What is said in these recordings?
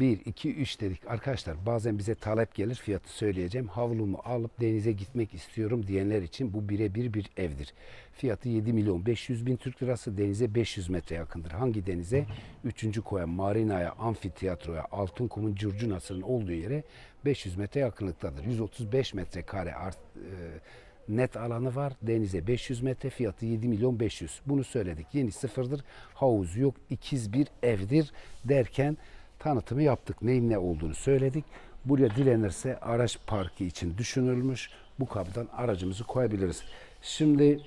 1, 2, 3 dedik. Arkadaşlar bazen bize talep gelir fiyatı söyleyeceğim. Havlumu alıp denize gitmek istiyorum diyenler için bu birebir bir evdir. Fiyatı 7 milyon 500 bin Türk lirası denize 500 metre yakındır. Hangi denize? 3. koya, marinaya, amfiteyatroya, Altınkum'un curcunasının olduğu yere 500 metre yakınlıktadır. 135 metre kare art, e, net alanı var. Denize 500 metre fiyatı 7 milyon 500. Bunu söyledik. Yeni sıfırdır. Havuz yok. ikiz bir evdir derken tanıtımı yaptık. Neyin ne olduğunu söyledik. Buraya dilenirse araç parkı için düşünülmüş. Bu kapıdan aracımızı koyabiliriz. Şimdi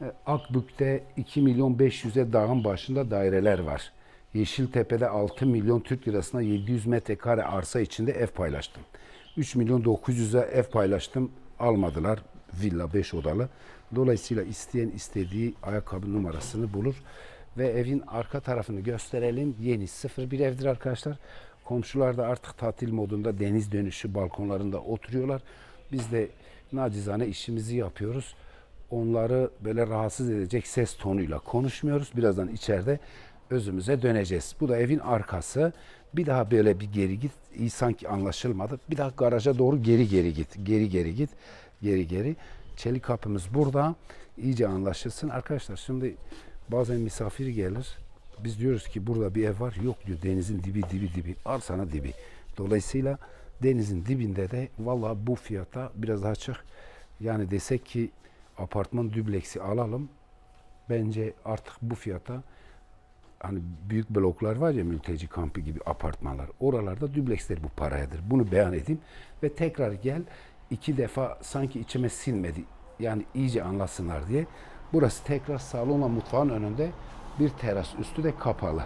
e, Akbük'te 2 milyon 500'e dağın başında daireler var. Yeşiltepe'de 6 milyon Türk lirasına 700 metrekare arsa içinde ev paylaştım. 3 milyon 900'e ev paylaştım. Almadılar. Villa 5 odalı. Dolayısıyla isteyen istediği ayakkabı numarasını bulur. Ve evin arka tarafını gösterelim. Yeni sıfır bir evdir arkadaşlar. Komşular da artık tatil modunda deniz dönüşü balkonlarında oturuyorlar. Biz de nacizane işimizi yapıyoruz. Onları böyle rahatsız edecek ses tonuyla konuşmuyoruz. Birazdan içeride özümüze döneceğiz. Bu da evin arkası. Bir daha böyle bir geri git. İyi sanki anlaşılmadı. Bir daha garaja doğru geri geri git. Geri geri git. Geri geri. Çelik kapımız burada. İyice anlaşılsın. Arkadaşlar şimdi bazen misafir gelir. Biz diyoruz ki burada bir ev var. Yok diyor denizin dibi dibi dibi. Al sana dibi. Dolayısıyla denizin dibinde de valla bu fiyata biraz daha çık. Yani desek ki apartman dübleksi alalım. Bence artık bu fiyata hani büyük bloklar var ya mülteci kampı gibi apartmanlar. Oralarda dübleksler bu parayadır. Bunu beyan edeyim ve tekrar gel iki defa sanki içime sinmedi. Yani iyice anlasınlar diye. Burası tekrar salonla mutfağın önünde bir teras üstü de kapalı.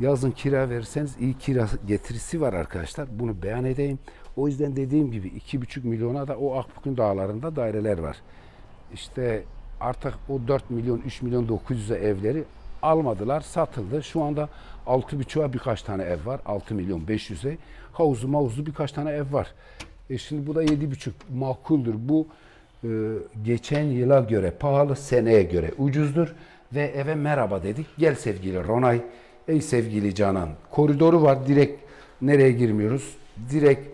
Yazın kira verirseniz iyi kira getirisi var arkadaşlar. Bunu beyan edeyim. O yüzden dediğim gibi iki buçuk milyona da o Akbük'ün dağlarında daireler var. İşte artık o 4 milyon 3 milyon 900'e evleri almadılar satıldı. Şu anda 6,5'a birkaç tane ev var. 6 milyon 500'e. Havuzlu mavuzlu birkaç tane ev var. E şimdi bu da 7,5 makuldür. Bu geçen yıla göre pahalı, seneye göre ucuzdur. Ve eve merhaba dedik. Gel sevgili Ronay. Ey sevgili Canan. Koridoru var. Direkt nereye girmiyoruz? Direkt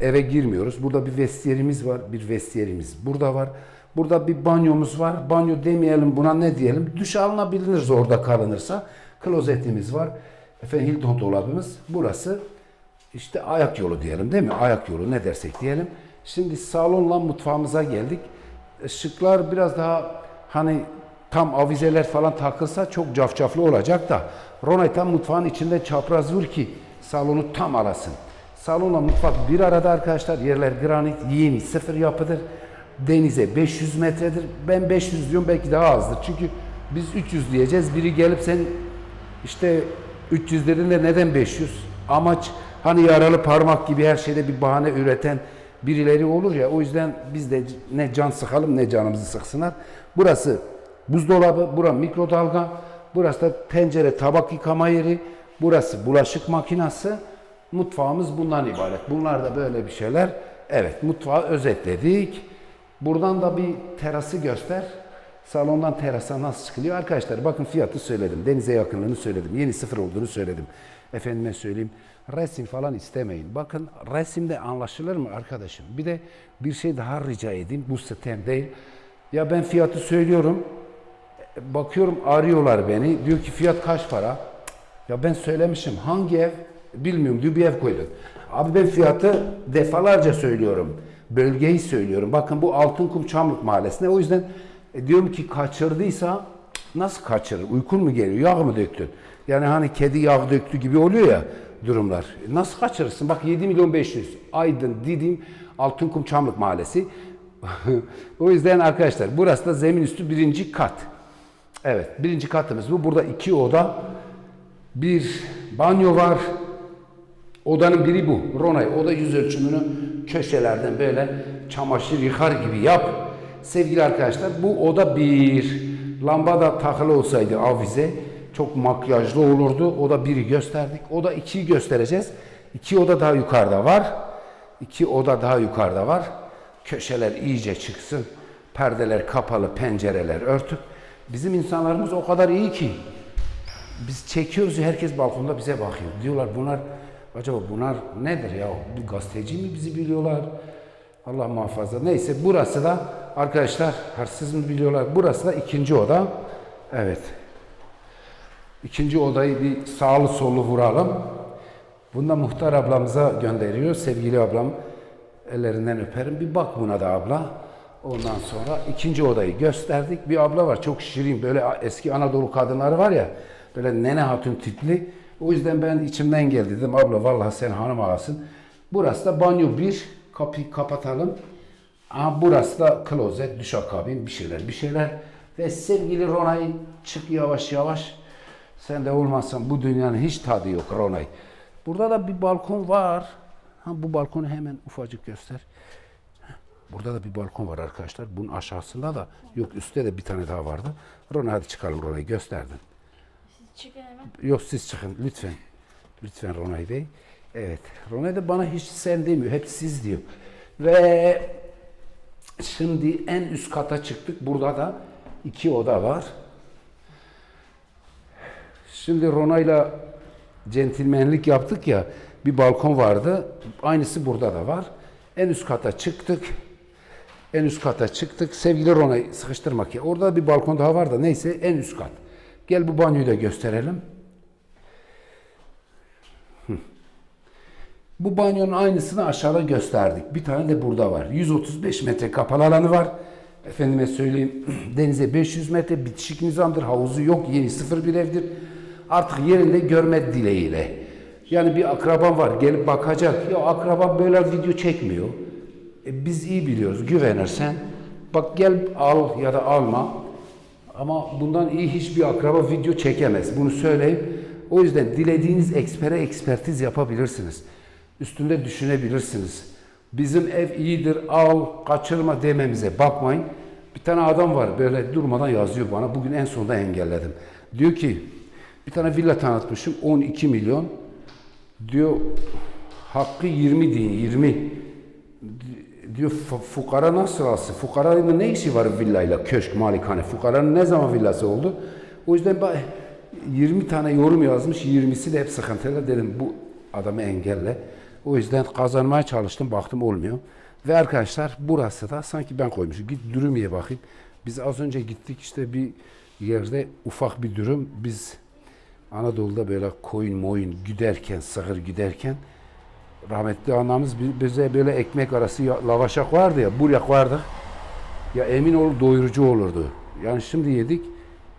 eve girmiyoruz. Burada bir vestiyerimiz var. Bir vestiyerimiz burada var. Burada bir banyomuz var. Banyo demeyelim buna ne diyelim? Duş alınabilir zorda kalınırsa. Klozetimiz var. Efendim Hilton dolabımız. Burası işte ayak yolu diyelim değil mi? Ayak yolu ne dersek diyelim. Şimdi salonla mutfağımıza geldik. Işıklar biraz daha hani tam avizeler falan takılsa çok cafcaflı olacak da Ronay tam mutfağın içinde çapraz vur ki salonu tam alasın. Salonla mutfak bir arada arkadaşlar. Yerler granit, yeni, sıfır yapıdır. Denize 500 metredir. Ben 500 diyorum belki daha azdır. Çünkü biz 300 diyeceğiz. Biri gelip sen işte 300 dediğinde neden 500? Amaç hani yaralı parmak gibi her şeyde bir bahane üreten birileri olur ya. O yüzden biz de ne can sıkalım ne canımızı sıksınlar. Burası buzdolabı, bura mikrodalga, burası da tencere tabak yıkama yeri, burası bulaşık makinası. Mutfağımız bundan ibaret. Bunlar da böyle bir şeyler. Evet, mutfağı özetledik. Buradan da bir terası göster. Salondan terasa nasıl çıkılıyor? Arkadaşlar bakın fiyatı söyledim. Denize yakınlığını söyledim. Yeni sıfır olduğunu söyledim. Efendime söyleyeyim. Resim falan istemeyin. Bakın resimde anlaşılır mı arkadaşım? Bir de bir şey daha rica edeyim. Bu sitem değil. Ya ben fiyatı söylüyorum. Bakıyorum arıyorlar beni. Diyor ki fiyat kaç para? Ya ben söylemişim. Hangi ev? Bilmiyorum diyor bir ev koyduk. Abi ben fiyatı defalarca söylüyorum. Bölgeyi söylüyorum. Bakın bu Altınkum Çamlık Mahallesi'nde. O yüzden e, diyorum ki kaçırdıysa nasıl kaçırır? Uykun mu geliyor? Yağ mı döktün? Yani hani kedi yağ döktü gibi oluyor ya durumlar. Nasıl kaçırırsın? Bak 7 milyon 500. Aydın, Didim, Altınkum Çamlık Mahallesi. o yüzden arkadaşlar burası da zemin üstü birinci kat. Evet birinci katımız bu. Burada iki oda, bir banyo var. Odanın biri bu. Ronay oda yüz ölçümünü köşelerden böyle çamaşır yıkar gibi yap. Sevgili arkadaşlar bu oda bir. Lamba da takılı olsaydı avize çok makyajlı olurdu. O da biri gösterdik. O da ikiyi göstereceğiz. İki oda daha yukarıda var. İki oda daha yukarıda var. Köşeler iyice çıksın. Perdeler kapalı, pencereler örtük. Bizim insanlarımız o kadar iyi ki Biz çekiyoruz herkes balkonda bize bakıyor. Diyorlar bunlar acaba bunlar nedir ya? Bir gazeteci mi bizi biliyorlar? Allah muhafaza. Neyse burası da arkadaşlar hırsız mı biliyorlar? Burası da ikinci oda. Evet. İkinci odayı bir sağlı sollu vuralım. Bunu da muhtar ablamıza gönderiyor. Sevgili ablam ellerinden öperim. Bir bak buna da abla. Ondan sonra ikinci odayı gösterdik. Bir abla var çok şirin böyle eski Anadolu kadınları var ya böyle nene hatun tipli. O yüzden ben içimden geldi dedim abla vallahi sen hanım ağasın. Burası da banyo bir. Kapıyı kapatalım. Aha, burası da klozet, duşakabin bir şeyler bir şeyler. Ve sevgili Ronay çık yavaş yavaş. Sen de olmazsan bu dünyanın hiç tadı yok Ronay. Burada da bir balkon var. Ha, bu balkonu hemen ufacık göster. Burada da bir balkon var arkadaşlar. Bunun aşağısında da yok üstte de bir tane daha vardı. Ronay hadi çıkalım Ronay gösterdin. Çıkın hemen. Yok siz çıkın lütfen. Lütfen Ronay Bey. Evet. Ronay da bana hiç sen demiyor. Hep siz diyor. Ve şimdi en üst kata çıktık. Burada da iki oda var. Şimdi Ronay'la centilmenlik yaptık ya. Bir balkon vardı. Aynısı burada da var. En üst kata çıktık. En üst kata çıktık. Sevgili Ronay sıkıştırmak ya. Orada bir balkon daha var da neyse en üst kat. Gel bu banyoyu da gösterelim. Bu banyonun aynısını aşağıda gösterdik. Bir tane de burada var. 135 metre kapalı alanı var. Efendime söyleyeyim denize 500 metre bitişik nizamdır. Havuzu yok. Yeni sıfır bir evdir. Artık yerinde görme dileğiyle. Yani bir akraban var gelip bakacak. Ya akraban böyle video çekmiyor. E, biz iyi biliyoruz. Güvenirsen bak gel al ya da alma. Ama bundan iyi hiçbir akraba video çekemez. Bunu söyleyeyim. O yüzden dilediğiniz ekspere ekspertiz yapabilirsiniz. Üstünde düşünebilirsiniz. Bizim ev iyidir, al, kaçırma dememize bakmayın. Bir tane adam var böyle durmadan yazıyor bana. Bugün en sonunda engelledim. Diyor ki bir tane villa tanıtmışım 12 milyon. Diyor hakkı 20 deyin 20 diyor fu- fukara nasıl alsın? Fukaranın ne işi var villayla, köşk, malikane? Fukaranın ne zaman villası oldu? O yüzden ben 20 tane yorum yazmış, 20'si de hep sıkıntılı. Dedim bu adamı engelle. O yüzden kazanmaya çalıştım, baktım olmuyor. Ve arkadaşlar burası da sanki ben koymuşum. Git dürümye bakayım. Biz az önce gittik işte bir yerde ufak bir dürüm. Biz Anadolu'da böyle koyun moyun güderken, sığır güderken rahmetli anamız bi- bize böyle ekmek arası lavaşak vardı ya, buryak vardı. Ya emin ol doyurucu olurdu. Yani şimdi yedik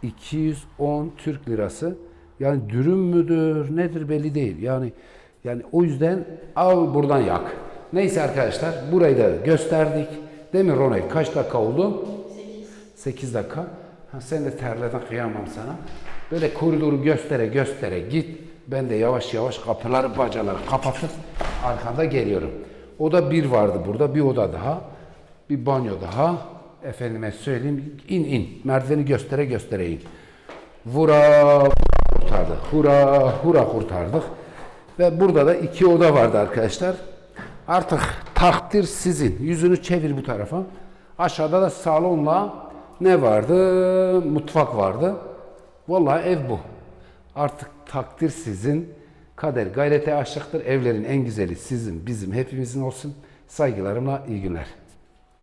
210 Türk lirası. Yani dürüm müdür, nedir belli değil. Yani yani o yüzden al buradan yak. Neyse arkadaşlar burayı da gösterdik. Mi Ronay? Kaç dakika oldu? 8 dakika. Ha, sen de terledin kıyamam sana. Böyle koridoru göstere göstere git. Ben de yavaş yavaş kapıları bacaları kapatıp arkanda geliyorum. Oda bir vardı burada. Bir oda daha. Bir banyo daha. Efendime söyleyeyim. in in. Merdiveni göstere göstere in. Vura kurtardık. Hura hura kurtardık. Ve burada da iki oda vardı arkadaşlar. Artık takdir sizin. Yüzünü çevir bu tarafa. Aşağıda da salonla ne vardı? Mutfak vardı. Vallahi ev bu. Artık takdir sizin. Kader gayrete aşıktır. Evlerin en güzeli sizin, bizim, hepimizin olsun. Saygılarımla iyi günler.